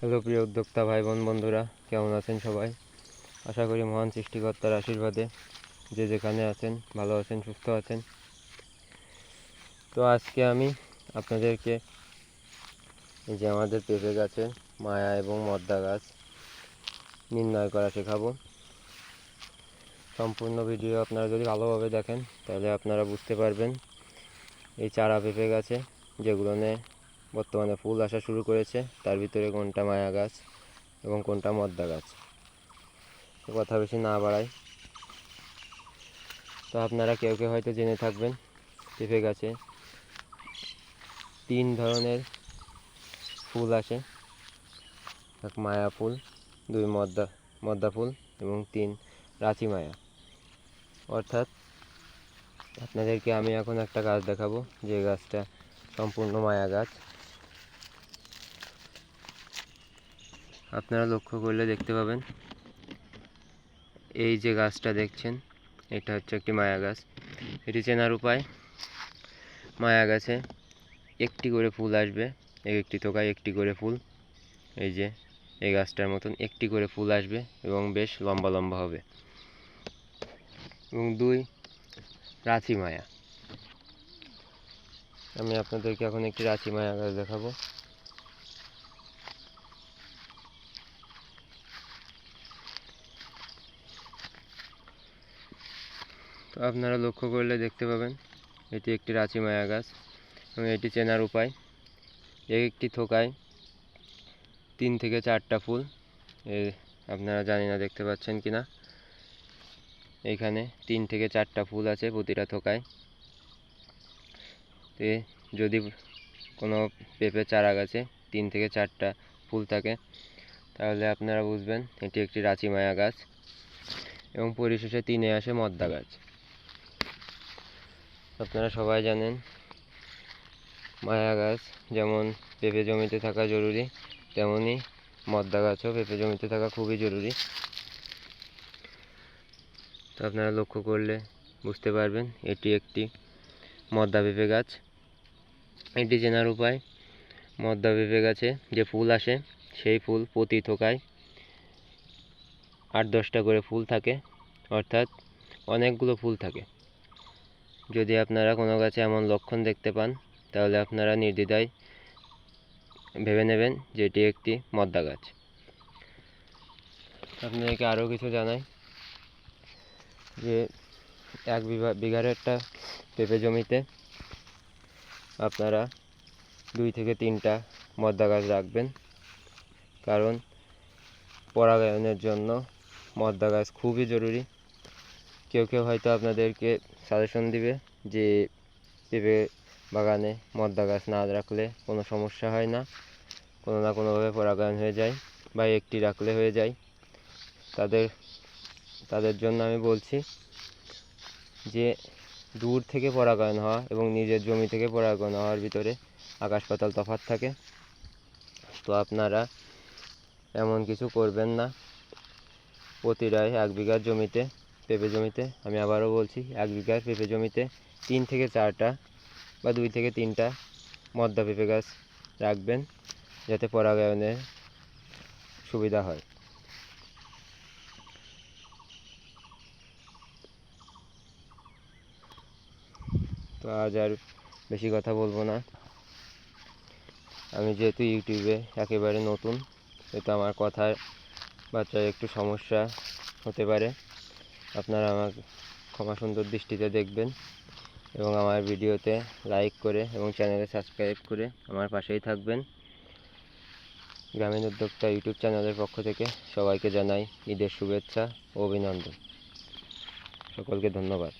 Hello প্রিয় উদ্যোক্তা ভাই বোন বন্ধুরা, কেমন আছেন সবাই? আশা করি মহান সৃষ্টিকর্তার আশীর্বাদে যে যেখানে আছেন, ভালো আছেন, সুস্থ আছেন। তো আজকে আমি আপনাদেরকে এই যে আমাদের পেঁপে গাছে মায়া এবং মদ্দা গাছ নির্ণয় করা শেখাবো। সম্পূর্ণ ভিডিও আপনারা যদি ভালোভাবে দেখেন, তাহলে আপনারা বুঝতে পারবেন এই চারা পেঁপে গাছে যেগুলো বর্তমানে ফুল আসা শুরু করেছে। তার ভিতরে কোনটা মায়া গাছ এবং কোনটা মদ্দা গাছ? কথা বেশি না বাড়াই। তো আপনারা কেউ কেউ হয়তো জেনে থাকবেন পেঁপে গাছে তিন ধরনের ফুল আসে। এক মায়া ফুল, দুই মদ্দা মদ্দা ফুল এবং তিন রাঁচি মায়া। অর্থাৎ আপনাদেরকে আমি এখন একটা গাছ দেখাবো, যে গাছটা সম্পূর্ণ মায়া গাছ। আপনারা লক্ষ্য করলে দেখতে পাবেন। এই যে গাছটা দেখছেন, এটা হচ্ছে একটি মায়া গাছ। এটি চেনার উপায়, মায়া গাছে একটি করে ফুল আসবে, এক একটি থোকায় একটি করে ফুল। এই যে, এই গাছটার মতন একটি করে ফুল আসবে এবং বেশ লম্বা লম্বা হবে। এবং দুই, রাঁচি মায়া। আমি আপনাদেরকে এখন একটি রাঁচি মায়া গাছ দেখাবো। আপনারা লক্ষ্য করলে দেখতে পাবেন, এটি একটি রাঁচি মায়া গাছ এবং এটি চেনার উপায়। এক একটি থোকায় তিন থেকে চারটা ফুল, এ আপনারা জানি না, দেখতে পাচ্ছেন কি না। এখানে তিন থেকে চারটা ফুল আছে প্রতিটা থোকায়। তে যদি কোনো পেঁপে চারা গাছে তিন থেকে চারটা ফুল থাকে, তাহলে আপনারা বুঝবেন এটি একটি রাঁচি মায়া গাছ এবং পরিশেষে তিনে আসে মদ্দা গাছ। আপনারা সবাই জানেন, মায়া গাছ যেমন পেঁপে জমিতে থাকা জরুরি তেমনই মদ্দা গাছও পেঁপে জমিতে থাকা খুবই জরুরি। তো আপনারা লক্ষ্য করলে বুঝতে পারবেন, এটি একটি মদ্দা পেঁপে গাছ। এটি চেনার উপায়, মদ্দা পেঁপে গাছে যে ফুল আসে, সেই ফুল প্রতি থোকায় আট দশটা করে ফুল থাকে, অর্থাৎ অনেকগুলো ফুল থাকে। যদি আপনারা কোনো গাছে এমন লক্ষণ দেখতে পান, তাহলে আপনারা নির্দ্বিধায় ভেবে নেবেন যে এটি একটি মদ্দা গাছ। আপনাদেরকে আরও কিছু জানাই যে এক বিঘা বিঘার একটা পেঁপে জমিতে আপনারা দুই থেকে তিনটা মদ্দা গাছ রাখবেন। কারণ পরাগায়নের জন্য মদ্দা গাছ খুবই জরুরি। কেউ কেউ হয়তো আপনাদেরকে সাজেশন দিবে যে পেঁপে বাগানে মদ্দা গাছ না রাখলে কোনো সমস্যা হয় না, কোনো না কোনোভাবে পরাগায়ন হয়ে যায় বা একটি রাখলে হয়ে যায়। তাদের তাদের জন্য আমি বলছি যে দূর থেকে পরাগায়ন হওয়া এবং নিজের জমি থেকে পরাগায়ন হওয়ার ভিতরে আকাশ পাতাল তফাৎ থাকে। তো আপনারা এমন কিছু করবেন না। প্রতিটায় এক বিঘার জমিতে পেঁপে জমিতে, আমি আবারও বলছি, এক বিঘার পেঁপে জমিতে তিন থেকে চারটা বা দুই থেকে তিনটা মদ্দা পেঁপে গাছ রাখবেন যাতে পরাগায়নের সুবিধা হয়। তো আজ আর বেশি কথা বলব না। আমি যেহেতু ইউটিউবে একেবারে নতুন সেহেতু আমার কথার বাচ্চার একটু সমস্যা হতে পারে। আপনারা আমার ক্ষমা সুন্দর দৃষ্টিতে দেখবেন এবং আমার ভিডিওতে লাইক করে এবং চ্যানেলে সাবস্ক্রাইব করে আমার পাশেই থাকবেন। গ্রামীণ উদ্যোক্তা ইউটিউব চ্যানেলের পক্ষ থেকে সবাইকে জানাই ঈদের শুভেচ্ছা ও অভিনন্দন। সকলকে ধন্যবাদ।